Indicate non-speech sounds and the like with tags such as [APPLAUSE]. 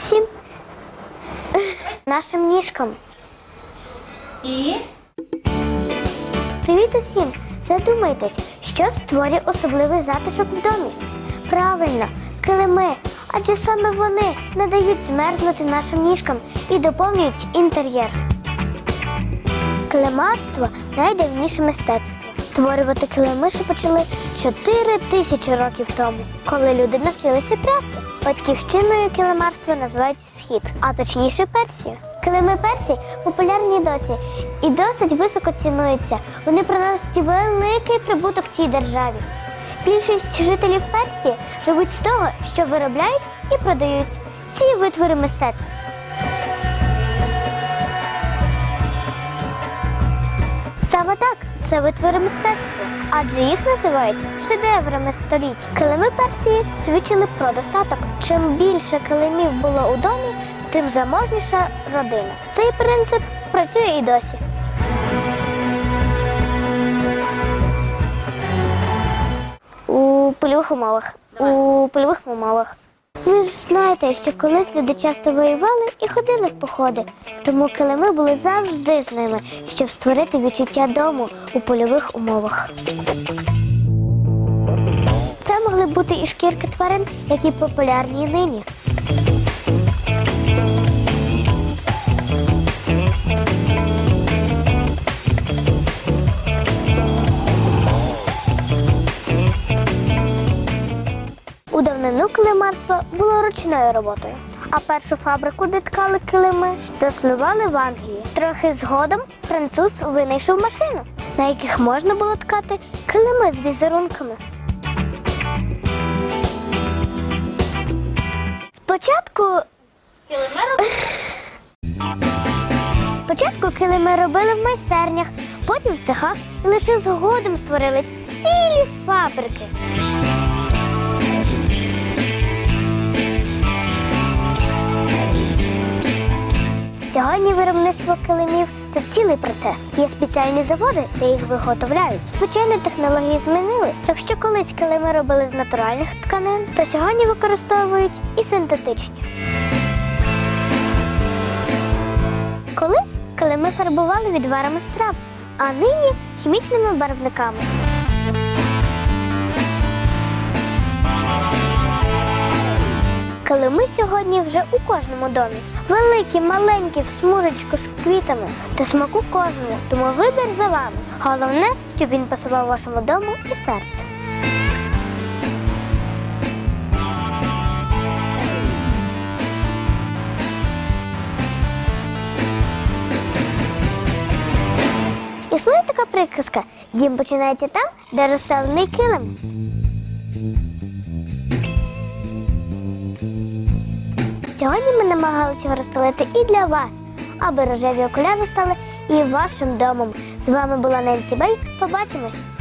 всім нашим ніжкам. І Привіт усім! Задумайтесь, що створює особливий затишок в домі. Правильно, килими, адже саме вони не дають змерзнути нашим ніжкам і доповнюють інтер'єр. Килимарство найдавніше мистецтво. Створювати килими почали 4 тисячі років тому, коли люди навчилися прясти. Батьківщиною килимарства називають схід, а точніше Персію. Килими Персії популярні досі і досить високо цінуються. Вони приносять великий прибуток цій державі. Більшість жителів Персії живуть з того, що виробляють і продають ці витвори мистецтва. Це витвори мистецтва, адже їх називають шедеврами століть. Килими Персії свідчили про достаток. Чим більше килимів було у домі, тим заможніша родина. Цей принцип працює і досі. У польових умовах. У польових умовах. Ви ж знаєте, що колись люди часто воювали і ходили в походи, тому килими були завжди з ними, щоб створити відчуття дому у польових умовах. Це могли бути і шкірки тварин, які популярні нині. У давнину килимарство було ручною роботою. А першу фабрику, де ткали килими, заснували в Англії. Трохи згодом француз винайшов машину, на яких можна було ткати килими з візерунками. Спочатку, килимером [SIGHS] спочатку килими робили в майстернях, потім в цехах і лише згодом створили цілі фабрики. Сьогодні виробництво килимів це цілий процес. Є спеціальні заводи, де їх виготовляють. Звичайно, технології змінились. Якщо колись килими робили з натуральних тканин, то сьогодні використовують і синтетичні. Колись килими фарбували відварами страв, а нині хімічними барвниками. Килими сьогодні вже у кожному домі. Великі, маленькі, в смужечку з квітами та смаку кожному. Тому вибір за вами. Головне, щоб він пасував вашому дому і серцю. Існує така приказка. Дім починається там, де розставлений килим. Сьогодні ми намагалися його розстелити і для вас, аби рожеві окуляри стали і вашим домом. З вами була Ненсі Бей. Побачимось!